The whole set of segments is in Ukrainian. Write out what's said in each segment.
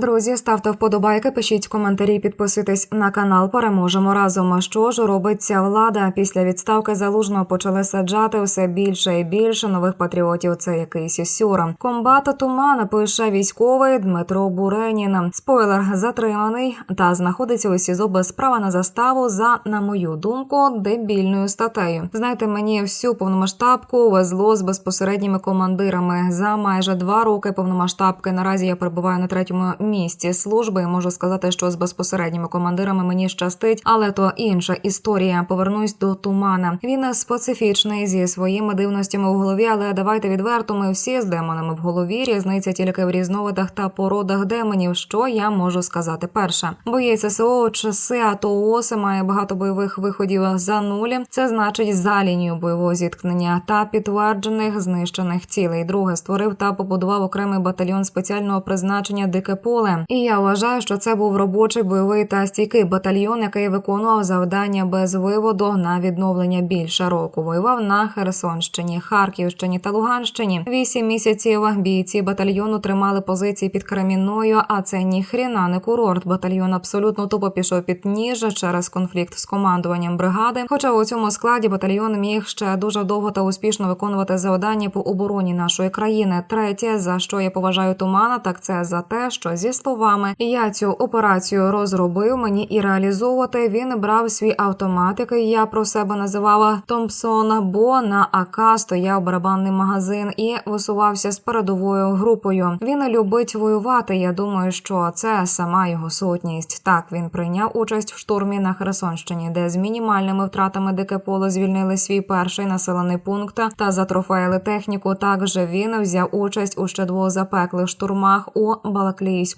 Друзі, ставте вподобайки, пишіть коментарі, підписуйтесь на канал. Переможемо разом. Що ж робить ця влада? Після відставки залужного почали саджати все більше і більше нових патріотів. Це якийсь сюр. Комбата тумана пише військовий Дмитро Буренін. Спойлер затриманий та знаходиться у СІЗО без права на заставу за, на мою думку, дебільною статтею. Знаєте, мені всю повномасштабку везло з безпосередніми командирами за майже два роки повномасштабки. Наразі я перебуваю на третьому місці служби. Можу сказати, що з безпосередніми командирами мені щастить, але то інша історія. Повернусь до тумана. Він специфічний зі своїми дивностями в голові, але давайте відверто, ми всі з демонами в голові. Різниця тільки в різновидах та породах демонів. Що я можу сказати? Перше, боєць СО часи АТО ООС має багато бойових виходів за нулі. Це значить за лінію бойового зіткнення та підтверджених знищених цілей. Друге створив та побудував окремий батальйон спеціального призначення Дике поле. І я вважаю, що це був робочий бойовий та стійкий батальйон, який виконував завдання без виводу на відновлення більше року. Воював на Херсонщині, Харківщині та Луганщині. Вісім місяців бійці батальйону тримали позиції під Кремінною. А це ніхріна не курорт. Батальйон абсолютно тупо пішов під ніж через конфлікт з командуванням бригади. Хоча у цьому складі батальйон міг ще дуже довго та успішно виконувати завдання по обороні нашої країни. Третє, за що я поважаю тумана, так це за те, що зі словами я цю операцію розробив мені і реалізовувати. Він брав свій автомат, я про себе називала Томпсон, бо на АК стояв барабанний магазин і висувався з передовою групою. Він любить воювати. Я думаю, що це сама його сутність. Так він прийняв участь в штурмі на Херсонщині, де з мінімальними втратами дике поле звільнили свій перший населений пункт та затрофеїли техніку. Також він взяв участь у ще двох запеклих штурмах у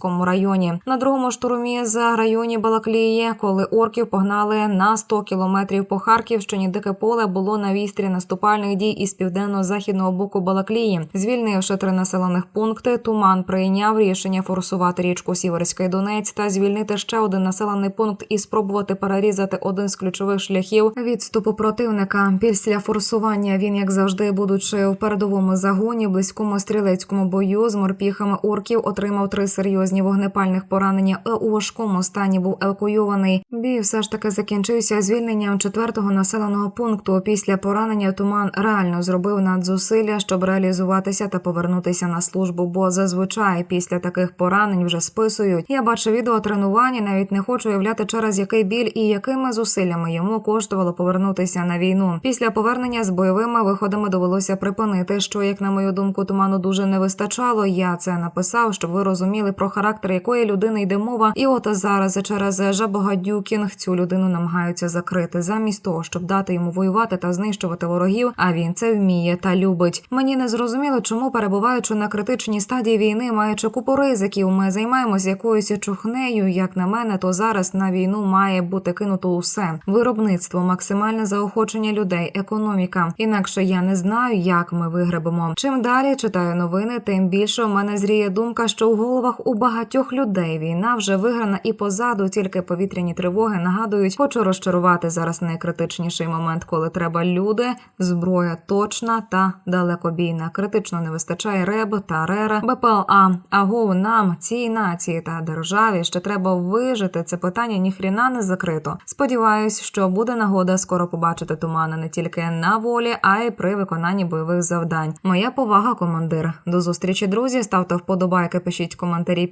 Балаклійському районі. На другому штурмі з районі Балаклії, коли орків погнали на 100 кілометрів по Харківщині, дике поле було на вістрі наступальних дій із південно-західного боку Балаклії. Звільнивши три населених пункти, туман прийняв рішення форсувати річку Сіверський Донець та звільнити ще один населений пункт і спробувати перерізати один з ключових шляхів відступу противника. Після форсування він, як завжди, будучи в передовому загоні, близькому стрілецькому бою з морпіхами орків, отримав три серйозні вогнепальних поранення. У важкому стані був евакуйований. Бій все ж таки закінчився звільненням четвертого населеного пункту. Після поранення туман реально зробив надзусилля, щоб реалізуватися та повернутися на службу. Бо зазвичай після таких поранень вже списують. Я бачу відео тренування, навіть не хочу уявляти через який біль і якими зусиллями йому коштувало повернутися на війну. Після повернення з бойовими виходами довелося припинити, що, як на мою думку, туману дуже не вистачало. Я це написав, щоб ви розуміли про характер якої людини йде мова. І от зараз через жабогадюкінг цю людину намагаються закрити, замість того, щоб дати йому воювати та знищувати ворогів. А він це вміє та любить. Мені не зрозуміло, чому перебуваючи на критичній стадії війни, маючи купу ризиків, ми займаємося якоюсь чухнею. Як на мене, то зараз на війну має бути кинуто усе: виробництво, максимальне заохочення людей, економіка. Інакше я не знаю, як ми вигребемо. Чим далі читаю новини, тим більше у мене зріє думка, що у головах у багатьох людей війна вже виграна і позаду тільки повітряні тривоги нагадують, хочу розчарувати зараз найкритичніший момент, коли треба люди, зброя точна та далекобійна. Критично не вистачає РЕБ та РЕР, БПЛА. Аго нам, цій нації та державі ще треба вижити. Це питання ніхріна не закрито. Сподіваюсь, що буде нагода скоро побачити тумана не тільки на волі, а й при виконанні бойових завдань. Моя повага, командир. До зустрічі, друзі. Ставте вподобайки, пишіть коментарі,